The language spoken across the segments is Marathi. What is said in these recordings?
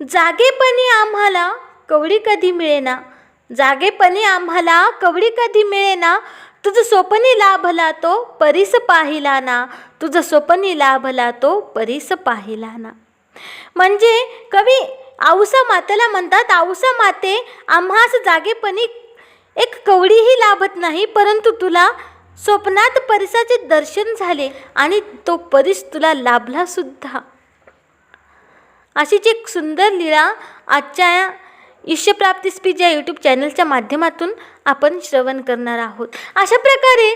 जागेपणी आम्हाला कवडी कधी मिळेना? जागेपणी आम्हाला कवडी कधी मिळेना? तुझं स्वप्नी लाभला तो परीस पाहिला ना? तुझं स्वप्नी लाभला तो परीस पाहिला ना? म्हणजे कवी आऊसा मातेला म्हणतात आऊसा माते आम्हास जागेपणी एक कवडीही लाभत नाही परंतु तुला स्वप्नात परिसाचे दर्शन झाले आणि तो परीस तुला लाभला सुद्धा. अशीच एक सुंदर लीळा आजच्या ईश्यप्राप्तीस्पीच या यूट्यूब चॅनलच्या माध्यमातून आपण श्रवण करणार आहोत. अशा प्रकारे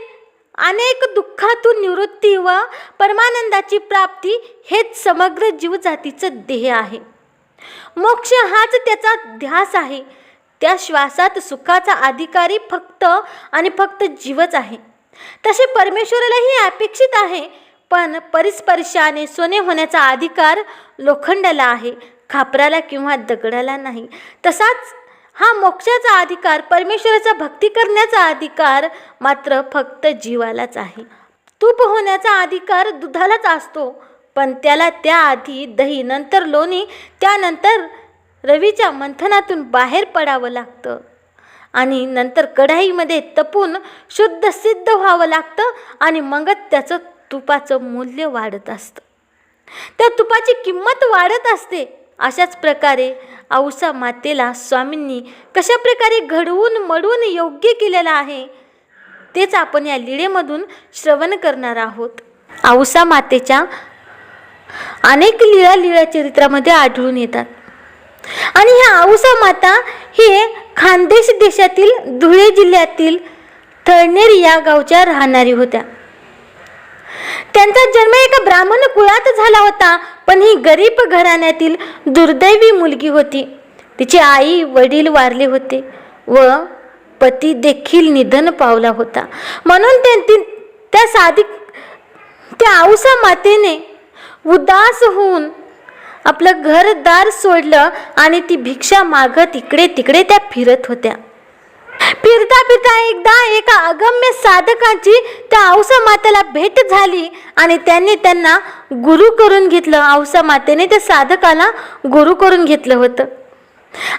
अनेक दुःखातून निवृत्ती व परमानंदाची प्राप्ती हेच समग्र जीवजातीचं ध्येय आहे. मोक्ष हाच त्याचा ध्यास आहे. त्या श्वासात सुखाचा अधिकारी फक्त आणि फक्त जीवच आहे. तसे परमेश्वरालाही अपेक्षित आहे पण परिस्पर्शाने सोने होण्याचा अधिकार लोखंडाला आहे खापराला किंवा दगडाला नाही. तसाच हा मोक्षाचा अधिकार परमेश्वराचा भक्ती करण्याचा अधिकार मात्र फक्त जीवालाच आहे. तूप होण्याचा अधिकार दुधालाच असतो पण त्याला त्याआधी दही नंतर लोणी त्यानंतर रवीच्या मंथनातून बाहेर पडावं लागतं. आणि नंतर कढाईमध्ये तपून शुद्ध सिद्ध व्हावं लागतं आणि मगच त्याचं तुपाचं मूल्य वाढत असतं. त्या तुपाची किंमत वाढत असते. अशाच प्रकारे औसा मातेला स्वामींनी कशा प्रकारे घडवून मडवून योग्य केलेलं आहे तेच आपण या लिळेमधून श्रवण करणार आहोत. औसा मातेच्या अनेक लीळा लीळा चरित्रामध्ये आढळून येतात. आणि ह्या औसा माता हे खानदेश देशातील धुळे जिल्ह्यातील थळनेर या गावच्या राहणारी होत्या. त्यांचा जन्म एका ब्राह्मण कुळात झाला होता पण ही गरीब घराण्यातील दुर्दैवी मुलगी होती. तिचे आई वडील वारले होते व पती देखील निधन पावला होता. म्हणून त्यांनी त्या साधी त्या आऊसा मातेने उदास होऊन आपलं घरदार सोडलं आणि ती भिक्षा मागत इकडे तिकडे त्या फिरत होत्या. फिरता फिरता एकदा एका अगम्य साधकाची त्या औसा मातेला भेट झाली आणि त्यांनी त्यांना गुरु करून घेतलं. औसा मातेने त्या साधकाला गुरु करून घेतलं होतं.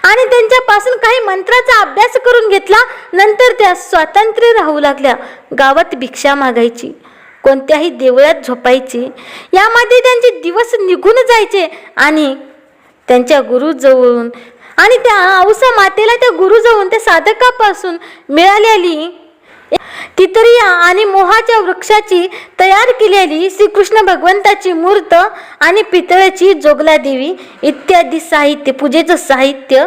आणि त्यांच्यापासून काही मंत्राचा अभ्यास करून घेतला. नंतर त्या स्वातंत्र्य राहू लागल्या. गावात भिक्षा मागायची कोणत्याही देवळात झोपायची. यामध्ये त्यांचे दिवस निघून जायचे आणि त्यांच्या गुरुजवळून आणि त्या औसा मातेला त्या गुरु जाऊन त्या साधकापासून मिळालेली तितरिया आणि मोहाच्या वृक्षाची तयार केलेली श्रीकृष्ण भगवंताची मूर्त आणि पितळेची जोगला देवी इत्यादी साहित्य पूजेचं साहित्य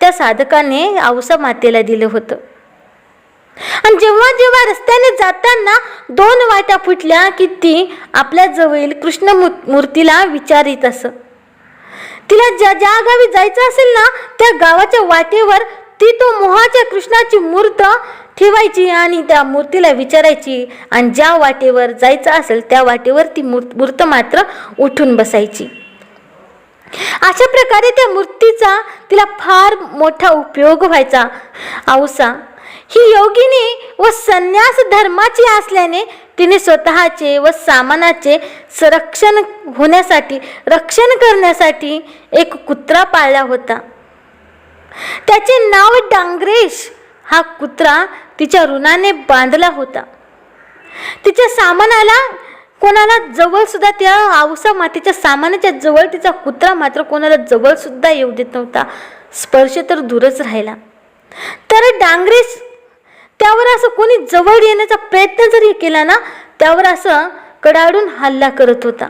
त्या साधकाने औसा मातेला दिलं होतं. आणि जेव्हा जेव्हा रस्त्याने जाताना दोन वाट्या फुटल्या की ती आपल्या जवळील कृष्ण मूर्तीला विचारित असं. तिला ज्या ज्या गावी जायचं असेल ना त्या गावाच्या वाटेवर ती तो मोहाच्या कृष्णाची मूर्त ठेवायची आणि त्या मूर्तीला विचारायची. आणि ज्या वाटेवर जायचं असेल त्या वाटेवर ती मूर्त मूर्त मात्र उठून बसायची. अशा प्रकारे त्या मूर्तीचा तिला फार मोठा उपयोग व्हायचा. औसा ही योगिनी व संन्यास धर्माची असल्याने तिने स्वतःचे व सामानाचे संरक्षण होण्यासाठी रक्षण करण्यासाठी एक कुत्रा पाळला होता. त्याचे नाव डांगरेश. हा कुत्रा तिच्या ऋणाने बांधला होता. तिच्या सामानाला कोणाला जवळ सुद्धा त्या आवसा मातीच्या सामानाच्या जवळ तिचा कुत्रा मात्र कोणाला जवळ सुद्धा येऊ देत नव्हता. स्पर्श तर दूरच राहिला. तर डांगरेश त्यावर असं कोणी जवळ येण्याचा प्रयत्न जरी केला ना त्यावर असं कडाडून हल्ला करत होता.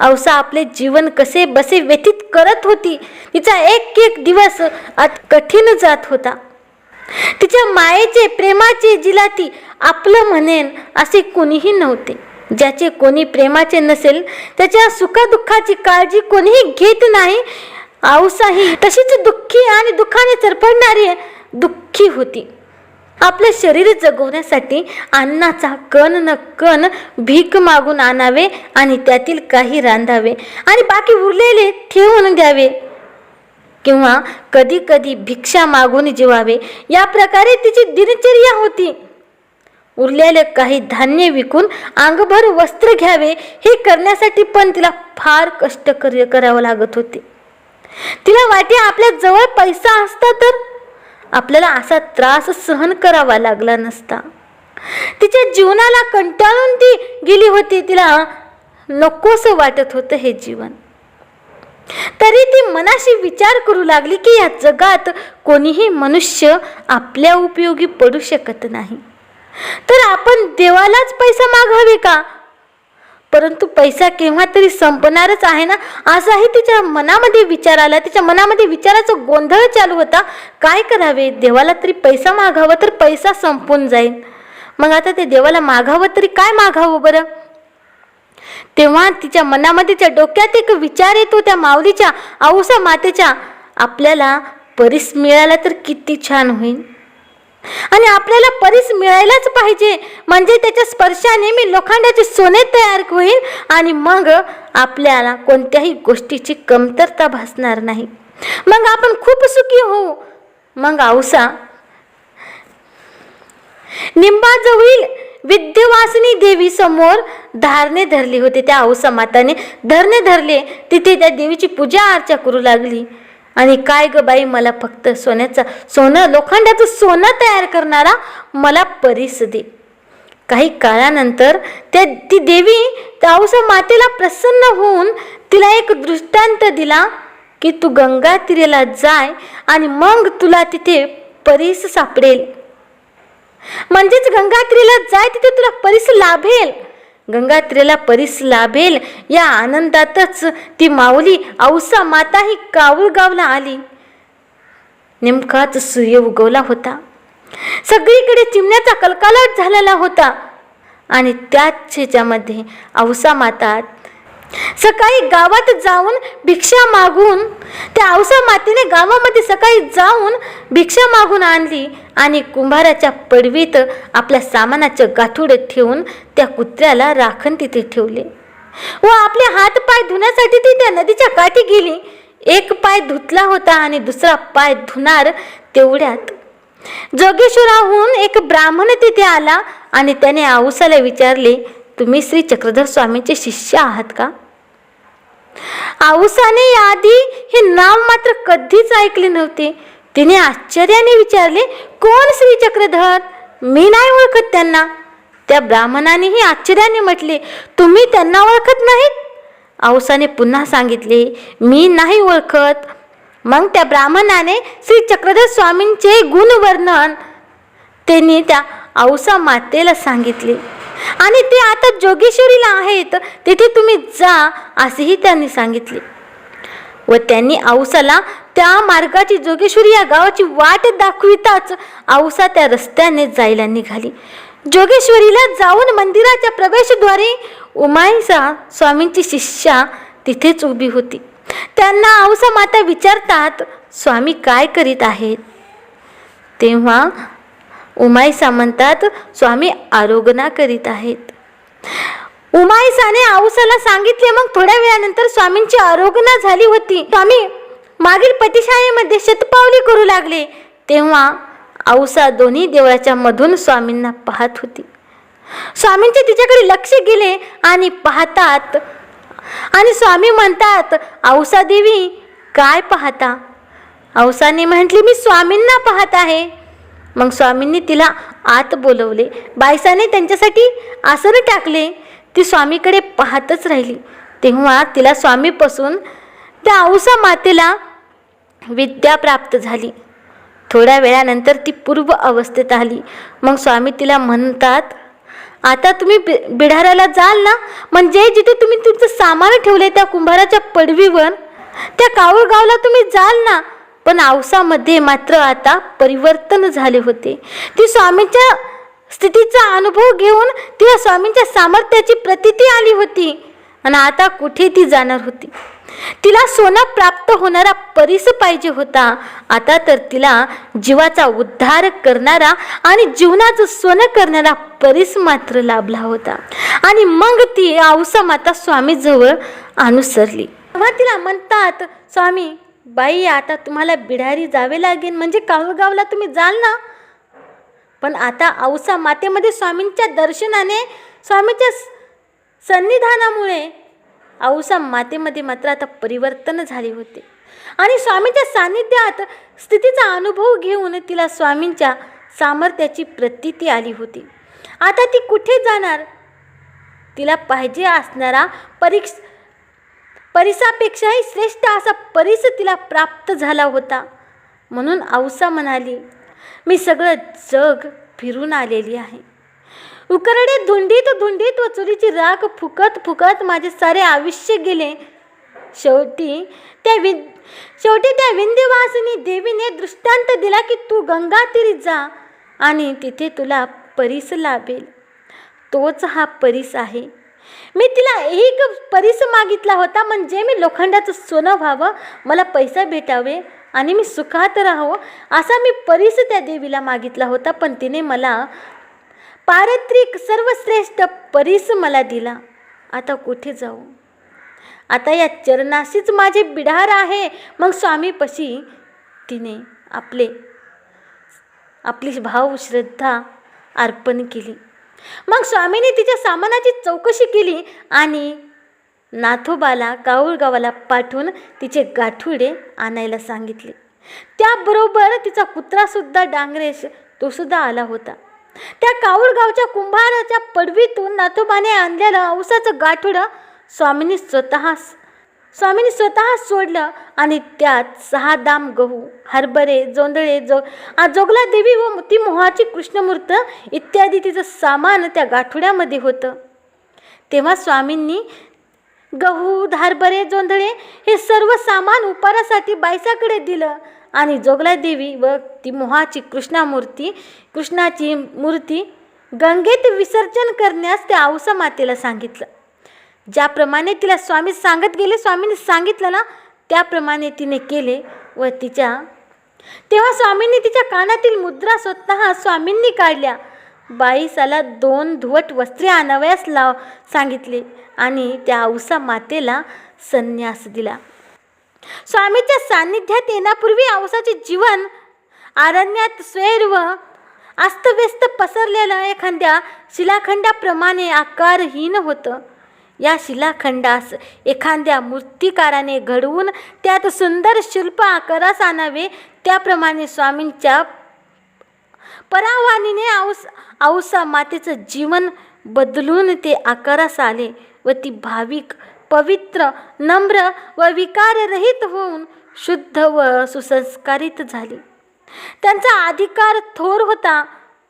औसा आपले जीवन कसे बसे व्यतीत करत होती तिचा एक एक दिवस अत कठीण जात होता. तिच्या मायेचे प्रेमाचे जिला ती आपलं म्हणेन असे कोणीही नव्हते. ज्याचे कोणी प्रेमाचे नसेल त्याच्या सुखदुःखाची काळजी कोणीही घेत नाही. औसाही तशीच दुःखी आणि दुःखाने सरपडणारी दुःखी होती. आपले शरीर जगवण्यासाठी अन्नाचा कण न कण भीक मागून आणावे आणि त्यातील काही रांधावे आणि बाकी उरलेले ठेवून द्यावे. किंवा कधी कधी भिक्षा मागून जेवावे. या प्रकारे तिची दिनचर्या होती. उरलेले काही धान्य विकून अंगभर वस्त्र घ्यावे हे करण्यासाठी पण तिला फार कष्ट करावं लागत होते. तिला वाटे आपल्या जवळ पैसा असता तर आपल्याला असा त्रास सहन करावा लागला नसता. तिच्या जीवनाला कंटाळून ती गेली होती. तिला नकोसं वाटत होतं हे जीवन. तरी ती मनाशी विचार करू लागली की या जगात कोणीही मनुष्य आपल्या उपयोगी पडू शकत नाही. तर आपण देवालाच पैसा मागावे का? परंतु पैसा केव्हा तरी संपणारच आहे ना? असाही तिच्या मनामध्ये विचार आला. तिच्या मनामध्ये विचाराचा गोंधळ चालू होता. काय करावे? देवाला तरी पैसा मागावा तर पैसा संपून जाईल मग आता ते देवाला मागावं तरी काय मागावं बरं? तेव्हा तिच्या मनामध्ये त्या डोक्यात एक विचार येतो त्या माऊलीच्या औसा मातेच्या. आपल्याला परीस मिळाला तर किती छान होईल आणि आपल्याला परीस मिळायलाच पाहिजे. म्हणजे त्याच्या स्पर्शाने मी लोखंडाचे सोने तयार होईल आणि मग आपल्याला कोणत्याही गोष्टीची कमतरता भासणार नाही. मग आपण खूप सुखी होऊ. मग औसा निंबाजवळील विद्यवासिनी देवी समोर धारणे धरली होते. त्या औसा माताने धरणे धरले. तिथे त्या देवीची पूजा अर्चा करू लागली. आणि काय ग बाई मला फक्त सोन्याचा सोनं लोखंडाचं सोनं तयार करणारा मला परीस दे. काही काळानंतर त्या ती देवी त्या मातेला प्रसन्न होऊन तिला एक दृष्टांत दिला की तू गंगा तिरेला जाय आणि मग तुला तिथे परीस सापडेल. म्हणजेच गंगात्रीला जाय तिथे तुला परीस लाभेल. गंगात्रेला परीस लाभेल. या आनंदातच ती माऊली औसा माता ही कावळगावला आली. नेमकाच सूर्य उगवला होता. सगळीकडे चिमण्याचा कलकालाट झालेला होता. आणि त्याच ह्याच्यामध्ये औसा माता सकाळी गावात जाऊन भिक्षा मागून त्या औसा मातीने गावामध्ये सकाळी जाऊन भिक्षा मागून आणली आणि कुंभाराच्या पडवीत आपल्या सामानाचं गाठोड ठेवून त्या कुत्र्याला राखण तिथे ठेवले. व आपले हात पाय धुण्यासाठी ती त्या नदीच्या काठी गेली. एक पाय धुतला होता आणि दुसरा पाय धुणार तेवढ्यात. जोगेश्वराहून एक ब्राह्मण तिथे आला आणि त्याने औसाला विचारले तुम्ही श्री चक्रधर स्वामींचे शिष्य आहात का? औसाने याआधी हे नाव मात्र कधीच ऐकले नव्हते. तिने आश्चर्याने विचारले कोण श्री चक्रधर? मी नाही ओळखत त्यांना. त्या ब्राह्मणानेही आश्चर्याने म्हटले तुम्ही त्यांना ओळखत नाहीत? औसाने पुन्हा सांगितले मी नाही ओळखत. मग त्या ब्राह्मणाने श्री चक्रधर स्वामींचे गुणवर्णन त्यांनी त्या औसा मातेला सांगितले. आणि ते आता जोगेश्वरीला आहेत. तिथे तुम्ही जा असेही त्यांनी सांगितले. व त्यांनी औसाला त्या मार्गाची जोगेश्वरी या गावाची वाट दाखविताच औसा त्या रस्त्याने जायला निघाली. जोगेश्वरीला जाऊन मंदिराच्या प्रवेशद्वारे उमाईसा स्वामींची शिष्या तिथेच उभी होती. त्यांना औसा माता विचारतात स्वामी काय करीत आहेत? तेव्हा उमाई म्हणतात स्वामी आरोगना करीत आहेत. उमाईसाने औसाला सांगितले मग थोड्या वेळानंतर स्वामींची आरोगना झाली होती. स्वामी मागील पतिशाळेमध्ये शतपावली करू लागले तेव्हा औसा दोन्ही देवळाच्या मधून स्वामींना पाहत होती. स्वामींचे तिच्याकडे लक्ष गेले आणि पाहतात आणि स्वामी म्हणतात औसा देवी काय पाहता? औसाने म्हटले मी स्वामींना पाहत आहे. मग स्वामींनी तिला आत बोलवले. बायसाने त्यांच्यासाठी आसन टाकले. ती स्वामीकडे पाहतच राहिली. तेव्हा तिला स्वामीपासून त्या औसा मातेला विद्या प्राप्त झाली. थोड्या वेळानंतर ती पूर्व अवस्थेत आली. मग स्वामी तिला म्हणतात आता तुम्ही बि बिढाराला जाल ना? म्हणजे जिथे तुम्ही तुमचं सामान ठेवले त्या कुंभाराच्या पडवीवर त्या कावळगावला तुम्ही जाल ना? पण औसामध्ये मात्र आता परिवर्तन झाले होते. ती स्वामींच्या स्थितीचा अनुभव घेऊन तिला स्वामींच्या सामर्थ्याची प्रतिती आली होती आणि आता कुठे ती जाणार होती? तिला सोनं प्राप्त होणारा परीस पाहिजे होता. आता तर तिला जीवाचा उद्धार करणारा आणि जीवनाचं सोनं करणारा परीस मात्र लाभला होता. आणि मग ती औसा माता स्वामीजवळ अनुसरली. तेव्हा तिला म्हणतात स्वामी बाई आता तुम्हाला बिढारी जावे लागेल म्हणजे कावगावला तुम्ही जाल ना? पण आता औसा मातेमध्ये स्वामींच्या दर्शनाने स्वामीच्या सन्निधानामुळे औसा मातेमध्ये मात्र आता परिवर्तन झाले होते. आणि स्वामींच्या सान्निध्यात स्थितीचा अनुभव घेऊन तिला स्वामींच्या सामर्थ्याची प्रतिती आली होती. आता ती कुठे जाणार? तिला पाहिजे असणारा परीक्ष परिसापेक्षाही श्रेष्ठ असा परिस तिला प्राप्त झाला होता. म्हणून औसा म्हणाली मी सगळं जग फिरून आलेली आहे. उकरडे धुंडीत धुंडीत व चुलीची राख फुकत फुकत माझे सारे आयुष्य गेले. शेवटी त्या वि शेवटी त्या विंध्यवासिनी देवीने दृष्टांत दिला की तू गंगा तिरी जा आणि तिथे तुला परीस लाभेल. तोच हा परीस आहे. मी तिला एक परीस मागितला होता म्हणजे मी लोखंडाचं सोनं व्हावं मला पैसा भेटावे आणि मी सुखात राहावं असा मी परीस त्या देवीला मागितला होता पण तिने मला पारत्रिक सर्वश्रेष्ठ परीस मला दिला. आता कुठे जाऊ? आता या चरणाशीच माझे बिढार आहे. मग स्वामीपशी तिने आपले आपली भाव श्रद्धा अर्पण केली. मग स्वामीने तिच्या सामानाची चौकशी केली आणि नाथोबाला काऊळगावाला पाठवून तिचे गाठुडे आणायला सांगितले. त्याबरोबर तिचा कुत्रासुद्धा डांगरेश तोसुद्धा आला होता. त्या काऊळगावच्या कुंभाराच्या पडवीतून नाथोबाने आणलेलं औसाचं गाठुडं स्वामींनी स्वतः स्वामींनी स्वतः सोडलं आणि त्यात सहा दाम गहू हरभरे जोंधळे जो आ जोगला देवी व ती मोहाची कृष्णमूर्त इत्यादी तिचं सामान त्या गाठोड्यामध्ये होतं. तेव्हा स्वामींनी गहू धारभरे जोंधळे हे सर्व सामान उपारासाठी बायसाकडे दिलं आणि जोगला देवी व ती मोहाची कृष्णामूर्ती कृष्णाची मूर्ती गंगेत विसर्जन करण्यास त्या औसा मातेला सांगितलं. ज्याप्रमाणे तिला स्वामी सांगत गेले स्वामींनी सांगितलं ना त्याप्रमाणे तिने केले व तिच्या तेव्हा स्वामींनी तिच्या कानातील मुद्रा स्वतः स्वामींनी काढल्या. बाईसाला दोन धुवट वस्त्रे आणावयास लाव सांगितले आणि त्या औसा मातेला संन्यास दिला. स्वामीच्या सान्निध्यात येण्यापूर्वी औसाचे जीवन अरण्यात स्वैर्व अस्तव्यस्त पसरलेलं एखाद्या शिलाखंडाप्रमाणे आकारहीन होतं. या शिलाखंडास एखाद्या मूर्तिकाराने घडवून त्यात सुंदर शिल्प आकारास आणावे. त्याप्रमाणे स्वामींच्या परावानीने औस औसा मातेचं जीवन बदलून ते आकारास आले व ती भाविक पवित्र नम्र व विकाररहित होऊन शुद्ध व सुसंस्कारित झाली. त्यांचा अधिकार थोर होता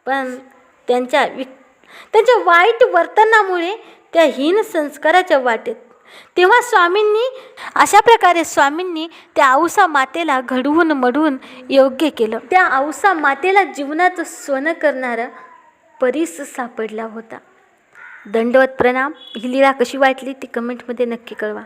पण त्यांच्या वि त्यांच्या वाईट वर्तनामुळे त्या हीन संस्काराच्या वाटेत. तेव्हा स्वामींनी अशा प्रकारे स्वामींनी त्या औसा मातेला घडवून मडवून योग्य केलं. त्या औसा मातेला जीवनाचं सोनं करणारा परीस सापडला होता. दंडवत प्रणाम. ही लीला कशी वाटली ती कमेंटमध्ये नक्की कळवा.